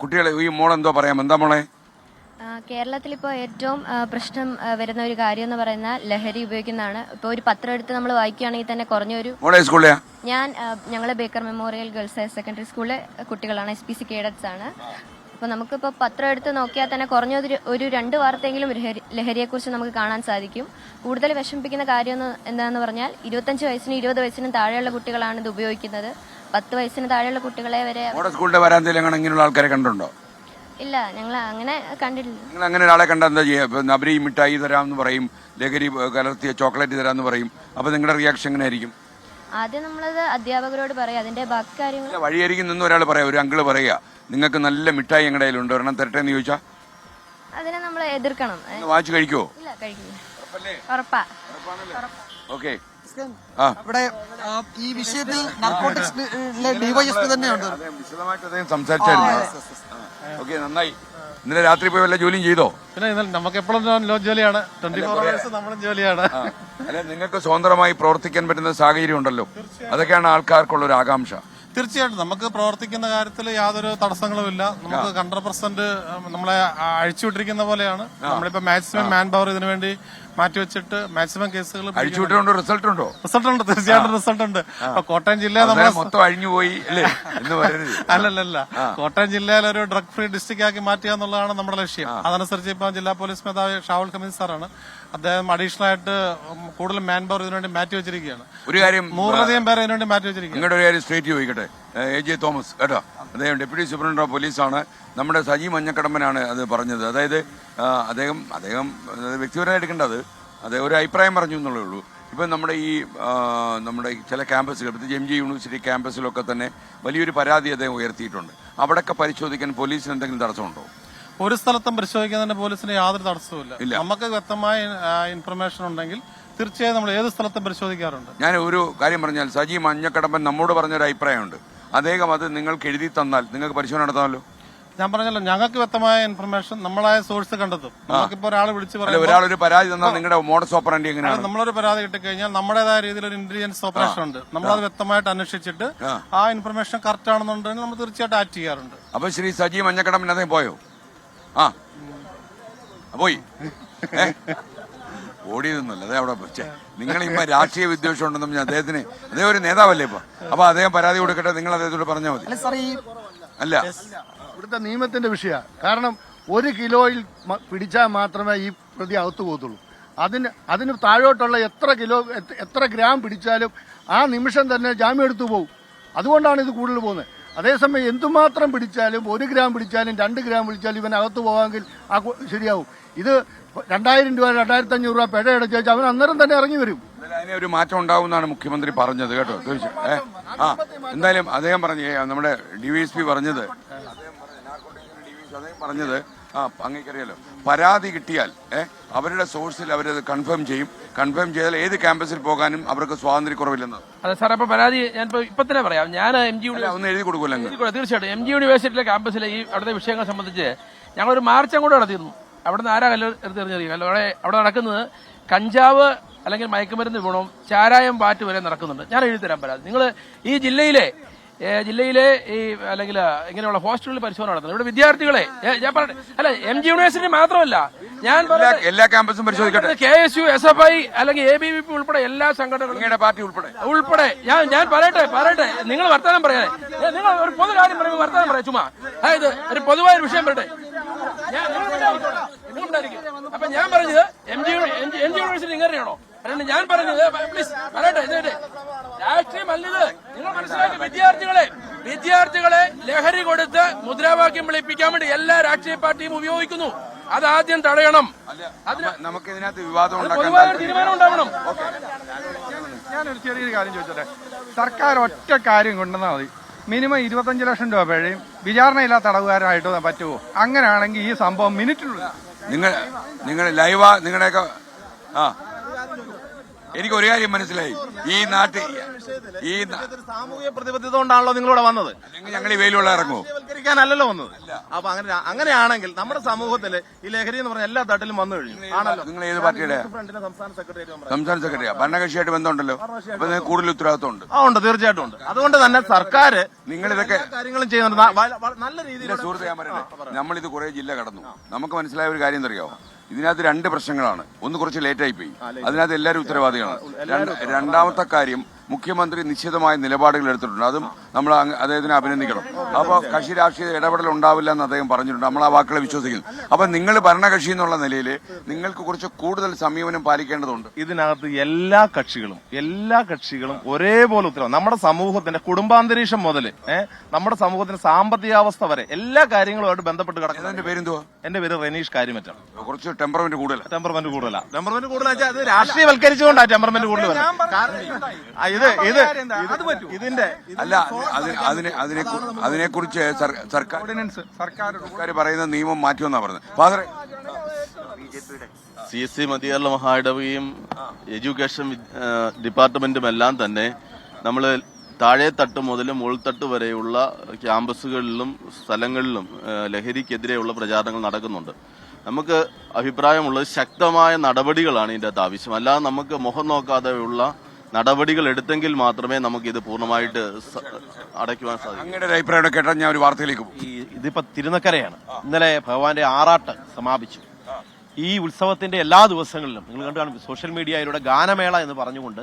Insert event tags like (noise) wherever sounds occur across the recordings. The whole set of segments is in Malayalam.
കുട്ടികളെ ഈ മോളെന്തോ പറയാം. എന്താ മോളെ? കേരളത്തിൽ ഇപ്പോൾ ഏറ്റവും പ്രശ്നം വരുന്ന ഒരു കാര്യം എന്ന് പറയുന്ന ലഹരി ഉപയോഗിക്കുന്നതാണ്. ഇപ്പോൾ ഒരു പത്രം എടുത്ത് നമ്മൾ വായിക്കുകയാണെങ്കിൽ തന്നെ കുറഞ്ഞൊരു ഞാൻ ഞങ്ങളെ Baker Memorial Girls Higher Secondary സ്കൂളിലെ കുട്ടികളാണ് എസ് പി സി കേഡറ്റ്സ് ആണ്. അപ്പോൾ നമുക്കിപ്പോൾ പത്രം എടുത്ത് നോക്കിയാൽ തന്നെ കുറഞ്ഞൊരു ഒരു രണ്ട് വാർത്തയെങ്കിലും ലഹരിയെ ലഹരിയെക്കുറിച്ച് നമുക്ക് കാണാൻ സാധിക്കും. കൂടുതൽ വിഷമിപ്പിക്കുന്ന കാര്യം എന്താണെന്ന് പറഞ്ഞാൽ ഇരുപത്തഞ്ച് വയസ്സിനും ഇരുപത് വയസ്സിനും താഴെയുള്ള കുട്ടികളാണ് ഇത് ഉപയോഗിക്കുന്നത്. പത്ത് വയസ്സിന് താഴെയുള്ള കുട്ടികളെ വരെ മോടെ സ്കൂളിന്റെ വരാന്തയിൽ അങ്ങനെ ഇങ്ങനെയുള്ള ആൾക്കാരെ കണ്ടുണ്ടോ ഇല്ല ഞങ്ങൾ അങ്ങനെ കണ്ടിട്ടില്ല. നിങ്ങൾ അങ്ങനെ ഒരാളെ കണ്ടാൽ എന്താ ചെയ്യുക അവർ നബരി മിഠായി തരാമെന്ന് പറയും ലഹരി കലർത്തിയ ചോക്ലേറ്റ് തരാമെന്ന് പറയും. അപ്പൊ നിങ്ങളുടെ റിയാക്ഷൻ എങ്ങനെ ആയിരിക്കും ആദ്യം നമ്മളത് അധ്യാപകരോട് പറയും. അതിന്റെ ബാക്കി കാര്യങ്ങൾ വഴിയായിരിക്കും വഴിയരികിൽ നിന്ന് ഒരാൾ പറയാം ഒരു അങ്കിൾ പറയുക നിങ്ങൾക്ക് നല്ല മിഠായി ഞങ്ങളുടെ കയ്യിലുണ്ട് ഒരെണ്ണം തരട്ടെ എന്ന് ചോദിച്ചാ? അതിനെ നമ്മൾ എതിർക്കണം. വാച്ച് വാങ്ങിച്ചു കഴിക്കുമോ ഇല്ല കഴിക്കില്ല. ഉറപ്പാ. ഓക്കെ. ഈ വിഷയത്തിൽ നർക്കോട്ടിക്സിലെ ഡിവൈഎസ്പി തന്നെയുണ്ട് അതെ, വിശദമായിട്ട് അദ്ദേഹം സംസാരിച്ചായിരുന്നു. ഓക്കെ നന്നായി. ഇന്നലെ രാത്രി പോയി വല്ല ജോലിയും ചെയ്തോ? പിന്നെ നമുക്ക് എപ്പോഴും ലോ ജോലിയാണ്. ട്വന്റി ഫോർ അവേഴ്സ് നമ്മളും ജോലിയാണ്. അല്ലെ അല്ല നിങ്ങൾക്ക് സ്വതന്ത്രമായി പ്രവർത്തിക്കാൻ പറ്റുന്ന സാഹചര്യം ഉണ്ടല്ലോ. അതൊക്കെയാണ് ആൾക്കാർക്കുള്ള ഒരു ആകാംക്ഷ. തീർച്ചയായിട്ടും. നമുക്ക് പ്രവർത്തിക്കുന്ന കാര്യത്തിൽ യാതൊരു തടസ്സങ്ങളും ഇല്ല. നമുക്ക് ഹൺഡ്രഡ് പെർസെന്റ് നമ്മളെ അഴിച്ചുവിട്ടിരിക്കുന്ന പോലെയാണ്. നമ്മളിപ്പോ മാക്സിമം മാൻ പവർ ഇതിനു വേണ്ടി മാറ്റിവെച്ചിട്ട് മാക്സിമം കേസുകൾ അഴിച്ചുവിട്ടുണ്ടോ റിസൾട്ട് ഉണ്ടോ? റിസൾട്ട് ഉണ്ട് തീർച്ചയായിട്ടും റിസൾട്ട് ഉണ്ട്. അപ്പൊ കോട്ടയം ജില്ല നമ്മൾ മൊത്തം അഴിഞ്ഞു പോയി അല്ലേ? എന്ന് (laughs) അല്ലല്ലല്ല. കോട്ടയം ജില്ലയിൽ ഒരു ഡ്രഗ് ഫ്രീ ഡിസ്ട്രിക്ട് ആക്കി മാറ്റുക എന്നുള്ളതാണ് നമ്മുടെ ലക്ഷ്യം. അതനുസരിച്ച് ഇപ്പൊ ജില്ലാ പോലീസ് മേധാവി ഷാവുൽ ഹമീദ് സാറാണ് അദ്ദേഹം അഡീഷണൽ ആയിട്ട് കൂടുതൽ മാൻ പവർ ഇതിനുവേണ്ടി മാറ്റി വെച്ചിരിക്കുകയാണ്. ഒരു കാര്യം നൂറിലധികം പേരെ ഇതിനുവേണ്ടി മാറ്റി വെച്ചിരിക്കുകയാണ്. നിങ്ങളുടെ ഒരു കാര്യം സ്ട്രേറ്റ് ചോദിക്കട്ടെ. എ ജെ തോമസ് കേട്ടോ? അദ്ദേഹം ഡെപ്യൂട്ടി സൂപ്രണ്ട് ഓഫ് പോലീസാണ് നമ്മുടെ സജി മഞ്ഞക്കടമ്പനാണ് അത് പറഞ്ഞത്. അതായത് അദ്ദേഹം അദ്ദേഹം വ്യക്തിപരമായി എടുക്കേണ്ടത് അദ്ദേഹം ഒരു അഭിപ്രായം പറഞ്ഞു എന്നുള്ളേ ഉള്ളൂ. ഇപ്പം നമ്മുടെ ഈ നമ്മുടെ ചില ക്യാമ്പസുകൾ പ്രത്യേകിച്ച് എം ജി യൂണിവേഴ്സിറ്റി ക്യാമ്പസിലൊക്കെ തന്നെ വലിയൊരു പരാതി അദ്ദേഹം ഉയർത്തിയിട്ടുണ്ട്. അവിടെയൊക്കെ പരിശോധിക്കാൻ പോലീസിന് എന്തെങ്കിലും തടസ്സമുണ്ടോ? ഒരു സ്ഥലത്തും പരിശോധിക്കുന്നതിന് പോലീസിന് യാതൊരു തടസ്സവുമില്ല. നമുക്ക് വ്യക്തമായ ഇൻഫർമേഷൻ ഉണ്ടെങ്കിൽ തീർച്ചയായും നമ്മൾ ഏത് സ്ഥലത്തും പരിശോധിക്കാറുണ്ട്. ഞാൻ ഒരു കാര്യം പറഞ്ഞാൽ സജി മഞ്ഞക്കടമ്പൻ നമ്മോട് പറഞ്ഞൊരു അഭിപ്രായമുണ്ട്. അദ്ദേഹം അത് നിങ്ങൾക്ക് എഴുതി തന്നാൽ നിങ്ങൾക്ക് പരിശോധന നടത്താമല്ലോ? ഞാൻ പറഞ്ഞല്ലോ ഞങ്ങൾക്ക് വ്യക്തമായ ഇൻഫർമേഷൻ നമ്മളായ സോഴ്സ് കണ്ടെത്തും. നമുക്കിപ്പോ ഒരാൾ വിളിച്ചു പറയാം. ഒരാൾ ഒരാളൊരു പരാതി തന്നാൽ നിങ്ങളുടെ മോഡസ് ഓപ്പറാൻഡി എങ്ങനെയാണ്? നമ്മളൊരു പരാതി കിട്ടിക്കഴിഞ്ഞാൽ നമ്മുടേതായ രീതിയിൽ ഒരു ഇന്റലിജൻസ് ഓപ്പറേഷൻ ഉണ്ട്. നമ്മൾ അത് വ്യക്തമായിട്ട് അന്വേഷിച്ചിട്ട് ആ. ഇൻഫർമേഷൻ കറക്റ്റ് ആണെന്നുണ്ടെങ്കിൽ നമ്മൾ തീർച്ചയായിട്ടും ആക്ട് ചെയ്യാറുണ്ട്. അപ്പൊ ശ്രീ സജി മഞ്ഞക്കടമ്പിനെ അദ്ദേഹം പോയോ? ആ. പോയി? ഓടിയതൊന്നുമല്ല. അതേ അവിടെ പക്ഷേ നിങ്ങൾ ഇപ്പൊ രാഷ്ട്രീയ വിദ്വേഷം ഉണ്ടെന്ന് അദ്ദേഹത്തിന് അദ്ദേഹം ഒരു നേതാവല്ലേ ഇപ്പൊ? അപ്പൊ അദ്ദേഹം പരാതി കൊടുക്കട്ടെ നിങ്ങൾ അദ്ദേഹത്തോട് പറഞ്ഞാൽ മതി. അല്ല ഇവിടുത്തെ നിയമത്തിന്റെ വിഷയമാണ് കാരണം ഒരു കിലോയിൽ പിടിച്ചാൽ മാത്രമേ ഈ പ്രതി അകത്തു പോകത്തുള്ളൂ. അതിന് അതിന് താഴോട്ടുള്ള എത്ര കിലോ എത്ര ഗ്രാം പിടിച്ചാലും ആ നിമിഷം തന്നെ ജാമ്യം എടുത്തു പോകും അതുകൊണ്ടാണ് ഇത് കൂടുതൽ പോകുന്നത്. അതേസമയം എന്തുമാത്രം പിടിച്ചാലും ഒരു ഗ്രാം പിടിച്ചാലും രണ്ട് ഗ്രാം പിടിച്ചാലും ഇവൻ അകത്ത് പോകാമെങ്കിൽ ആ ശരിയാവും. ഇത് രണ്ടായിരം രൂപ രണ്ടായിരത്തി അഞ്ഞൂറ് രൂപ പിഴ അടച്ചു വെച്ചാൽ അവൻ അന്നേരം തന്നെ ഇറങ്ങി വരും. അതിനെ ഒരു മാറ്റം ഉണ്ടാവുമെന്നാണ് മുഖ്യമന്ത്രി പറഞ്ഞത് കേട്ടോ. തീർച്ചയായും. ആ എന്തായാലും അദ്ദേഹം പറഞ്ഞു നമ്മുടെ നമ്മുടെ ഡിവൈഎസ്പി പറഞ്ഞത് അദ്ദേഹം പറഞ്ഞത്, അദ്ദേഹം പറഞ്ഞത് ആ അങ്ങേക്കറിയാലോ. പരാതി കിട്ടിയാൽ അവരുടെ സോഴ്സിൽ അവരത് കൺഫേം ചെയ്യും. കൺഫേം ചെയ്താൽ ഏത് ക്യാമ്പസിൽ പോകാനും അവർക്ക് സ്വാതന്ത്ര്യക്കുറവില്ലെന്ന്. അതെ സാർ അപ്പൊ പരാതി ഞാൻ ഇപ്പൊ തന്നെ പറയാം. ഞാൻ എം ജി ഒന്ന് എഴുതി കൊടുക്കില്ല തീർച്ചയായിട്ടും. എം ജി യൂണിവേഴ്സിറ്റിയിലെ ക്യാമ്പസിലെ ഈ അവിടുത്തെ വിഷയങ്ങളെ സംബന്ധിച്ച് ഞങ്ങളൊരു മാർച്ച് അങ്ങോട്ട് നടത്തിയിരുന്നു. അവിടുന്ന് ആരാ കല്ല് എടുത്തെറിഞ്ഞറിയും അല്ല അവിടെ അവിടെ നടക്കുന്നത് കഞ്ചാവ് അല്ലെങ്കിൽ മയക്കുമരുന്ന് വിപണവും ചാരായം പാറ്റ് വരെ നടക്കുന്നുണ്ട്. ഞാൻ എഴുതി തരാൻ പരാതി. നിങ്ങൾ ഈ ജില്ലയിലെ ജില്ലയിലെ ഈ അല്ലെങ്കിൽ ഇങ്ങനെയുള്ള ഹോസ്റ്റലുകളിൽ പരിശോധന നടത്തുന്നത്. ഇവിടെ വിദ്യാർത്ഥികളെ ഞാൻ പറയട്ടെ അല്ല എം ജി യൂണിവേഴ്സിറ്റി മാത്രമല്ല ഞാൻ എല്ലാ ക്യാമ്പസും പരിശോധിക്കട്ടെ. K S U S F I അല്ലെങ്കിൽ എ ബി വി പി ഉൾപ്പെടെ എല്ലാ സംഘടനകളും പാർട്ടി ഉൾപ്പെടെ. ഉൾപ്പെടെ. ഞാൻ ഞാൻ പറയട്ടെ പറയട്ടെ. നിങ്ങൾ വർത്തമാനം പറയാതെ നിങ്ങൾ ഒരു പൊതു കാര്യം പറയുമ്പോൾ വർത്തമാനം പറയാം ചുമ്മാ. അതായത് ഒരു പൊതുവായ ഒരു വിഷയം പറയട്ടെ. അപ്പൊ ഞാൻ പറഞ്ഞത് M G M G university ഇങ്ങനെയാണോ ഞാൻ പറഞ്ഞത് പ്ലീസ് പറയട്ടെ ഇത് കേട്ടെ. രാഷ്ട്രീയം അല്ലത് നിങ്ങൾ മനസ്സിലാക്കി വിദ്യാർത്ഥികളെ ലഹരി കൊടുത്ത് മുദ്രാവാക്യം വിളിപ്പിക്കാൻ വേണ്ടി എല്ലാ രാഷ്ട്രീയ പാർട്ടിയും ഉപയോഗിക്കുന്നു. അത് ആദ്യം തടയണം. നമുക്ക് ഇതിനകത്ത് വിവാദം തീരുമാനം ഉണ്ടാവണം. ഞാനൊരു ചെറിയൊരു കാര്യം ചോദിച്ചോട്ടെ? സർക്കാർ ഒറ്റ കാര്യം കൊണ്ടുവന്നാൽ മതി. മിനിമം ഇരുപത്തഞ്ച് ലക്ഷം രൂപ പിഴയും. വിചാരണയില്ലാത്ത തടവുകാരായിട്ട് പറ്റുമോ അങ്ങനെയാണെങ്കിൽ ഈ സംഭവം മിനിറ്റിലുള്ള നിങ്ങൾ നിങ്ങൾ ലൈവാ നിങ്ങളുടെയൊക്കെ ആ. എനിക്ക് ഒരു കാര്യം മനസ്സിലായി. ഈ നാട്ടിൽ ഈ സാമൂഹ്യ സാമൂഹിക പ്രതിബദ്ധത കൊണ്ടാണല്ലോ നിങ്ങളിവിടെ വന്നത്. ഞങ്ങൾ ഈ വെയിലുള്ള ഇറങ്ങുമോ? വൽക്കരിക്കാനല്ലല്ലോ വന്നത്. അപ്പൊ അങ്ങനെ അങ്ങനെയാണെങ്കിൽ നമ്മുടെ സമൂഹത്തിൽ ഈ ലഹരി എന്ന് പറഞ്ഞ എല്ലാ തട്ടിലും വന്നു കഴിഞ്ഞു. ആണല്ലോ. നിങ്ങൾ ഏത് പാർട്ടിയുടെ? സംസ്ഥാന സെക്രട്ടറി സംസ്ഥാന സെക്രട്ടറിയാ ഭരണകക്ഷിയായിട്ട് ബന്ധമുണ്ടല്ലോ? അപ്പൊ നിങ്ങൾക്ക് കൂടുതൽ ഉത്തരവാദിത്വമുണ്ട്. ആ ഉണ്ട്. തീർച്ചയായിട്ടും ഉണ്ട്. അതുകൊണ്ട് തന്നെ സർക്കാർ നിങ്ങൾ ഇതൊക്കെ കാര്യങ്ങളും ചെയ്യുന്നുണ്ട്. നല്ല രീതിയിൽ സുഹൃത്ത് ഞാൻ പറയുന്നത് നമ്മളിത് കുറെ ജില്ല കടന്നു. നമുക്ക് മനസ്സിലായ ഒരു കാര്യം അറിയാമോ ഇതിനകത്ത് രണ്ട് പ്രശ്നങ്ങളാണ്. ഒന്ന് കുറച്ച് ലേറ്റ് ആയി പോയി. അതിനകത്ത് എല്ലാവരും ഉത്തരവാദികളാണ്. രണ്ടാമത്തെ കാര്യം മുഖ്യമന്ത്രി നിശ്ചിതമായ നിലപാടുകൾ എടുത്തിട്ടുണ്ട്. അതും നമ്മൾ അദ്ദേഹത്തിനെ അഭിനന്ദിക്കണം. അപ്പോൾ കക്ഷി രാഷ്ട്രീയ ഇടപെടൽ ഉണ്ടാവില്ല എന്ന് അദ്ദേഹം പറഞ്ഞിട്ടുണ്ട്. നമ്മൾ ആ വാക്കുകളെ വിശ്വസിക്കുന്നു. അപ്പോൾ നിങ്ങൾ ഭരണകക്ഷി എന്നുള്ള നിലയിൽ നിങ്ങൾക്ക് കുറച്ച് കൂടുതൽ സമീപനം പാലിക്കേണ്ടതുണ്ട്. ഇതിനകത്ത് എല്ലാ കക്ഷികളും എല്ലാ കക്ഷികളും ഒരേപോലെ ഉത്തരവാദിത്വം നമ്മുടെ സമൂഹത്തിന്റെ കുടുംബാന്തരീക്ഷം മുതൽ നമ്മുടെ സമൂഹത്തിന്റെ സാമ്പത്തികാവസ്ഥ വരെ എല്ലാ കാര്യങ്ങളുമായിട്ട് ബന്ധപ്പെട്ട് കിടക്കുന്നത് എന്റെ പേരെന്തോ എന്റെ പേര് റെനീഷ് കാര്യമറ്റം കുറച്ച് ടെമ്പർമെന്റ് കൂടുതലാണ് ടെമ്പർമെന്റ് കൂടുതലാണ് ടെമ്പർമെന്റ് കൂടുതലാണ് രാഷ്ട്രീയവൽക്കരിച്ചുകൊണ്ടാണ് ടെമ്പർമെന്റ് കൂടുതൽ ഇത് ഇത് ഇത് ഇതിന്റെ അല്ല അതിനെ അതിനെ അതിനെ കുറിച്ച് സർക്കാർ ഓർഡിനൻസ് സർക്കാർ പറയുന്ന നിയമം മാറ്റുമെന്നാ പറഞ്ഞത്. ഫാദറെ സി എസ് സി മധ്യകേരള മഹായിടവയും എഡ്യൂക്കേഷൻ ഡിപ്പാർട്ട്മെന്റും എല്ലാം തന്നെ നമ്മൾ താഴെ തട്ട് മുതൽ മുൾത്തട്ട് വരെയുള്ള ക്യാമ്പസുകളിലും സ്ഥലങ്ങളിലും ലഹരിക്കെതിരെയുള്ള പ്രചാരണങ്ങൾ നടക്കുന്നുണ്ട്. നമുക്ക് അഭിപ്രായമുള്ളത് ശക്തമായ നടപടികളാണ് ഇതിന്റെ അകത്ത് ആവശ്യം. അല്ലാതെ നമുക്ക് മുഖം നോക്കാതെയുള്ള നടപടികൾ എടുത്തെങ്കിൽ മാത്രമേ നമുക്ക് ഇത് പൂർണമായിട്ട് അടയ്ക്കുവാൻ സാധിക്കും. അങ്ങയുടെ ഒരു അഭിപ്രായം കേട്ടാൽ ഞാൻ ഒരു വാർത്തയിലേക്ക് പോകും. ഈ ഇതിപ്പോ തിരുനക്കരയാണ്. ഇന്നലെ ഭഗവാന്റെ ആറാട്ട് സമാപിച്ചു. ഈ ഉത്സവത്തിന്റെ എല്ലാ ദിവസങ്ങളിലും നിങ്ങൾ കണ്ടു കാണും സോഷ്യൽ മീഡിയയിലൂടെ ഗാനമേള എന്ന് പറഞ്ഞുകൊണ്ട്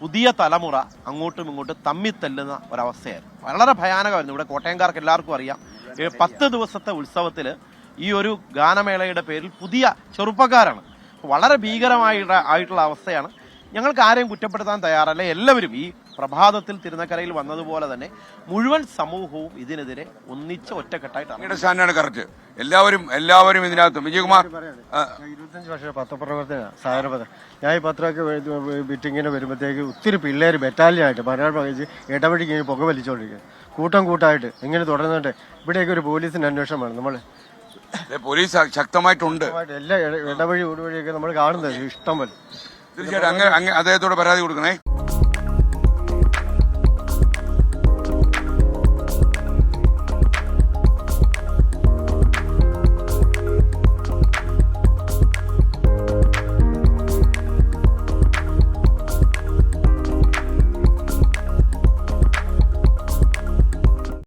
പുതിയ തലമുറ അങ്ങോട്ടും ഇങ്ങോട്ടും തമ്മി തല്ലുന്ന ഒരവസ്ഥയായിരുന്നു വളരെ ഭയാനകമായിരുന്നു. ഇവിടെ കോട്ടയംകാർക്ക് എല്ലാവർക്കും അറിയാം. ഏ, പത്ത് ദിവസത്തെ ഉത്സവത്തിൽ ഈ ഒരു ഗാനമേളയുടെ പേരിൽ പുതിയ ചെറുപ്പക്കാരാണ്. വളരെ ഭീകരമായിട്ടുള്ള ആയിട്ടുള്ള അവസ്ഥയാണ്. ഞങ്ങൾക്ക് ആരെയും കുറ്റപ്പെടുത്താൻ തയ്യാറല്ല. എല്ലാവരും ഈ പ്രഭാതത്തിൽ തിരുനക്കരയിൽ വന്നതുപോലെ തന്നെ മുഴുവൻ സമൂഹവും ഇതിനെതിരെ ഒന്നിച്ച് ഒറ്റക്കെട്ടായിട്ടാണ്. സ്റ്റാൻഡാണ് കറക്റ്റ് എല്ലാവരും എല്ലാവരും ഇതിനകത്ത്. വിജയകുമാർ ഇരുപത്തഞ്ച് വർഷം പത്രപ്രവർത്തന സാധാരണ ഞാൻ ഈ പത്രമൊക്കെ വിറ്റിങ്ങനെ വരുമ്പോഴത്തേക്ക് ഒത്തിരി പിള്ളേർ ബറ്റാലിയനായിട്ട് മലയാളം പകച്ച് ഇടപഴകി പുക വലിച്ചുകൊണ്ടിരിക്കുക കൂട്ടം കൂട്ടായിട്ട് ഇങ്ങനെ തുടർന്നിട്ട് ഇവിടെയൊക്കെ ഒരു പോലീസിന്റെ അന്വേഷണം വേണം നമ്മൾ പോലീസ് ശക്തമായിട്ടുണ്ട്. എല്ലാ ഇട- ഇടവഴി ഊടുവഴിയൊക്കെ നമ്മൾ കാണുന്നത് ഇഷ്ടം പോലെ. തീർച്ചയായിട്ടും അങ്ങ് അങ്ങ് അദ്ദേഹത്തോട് പരാതി കൊടുക്കണേ.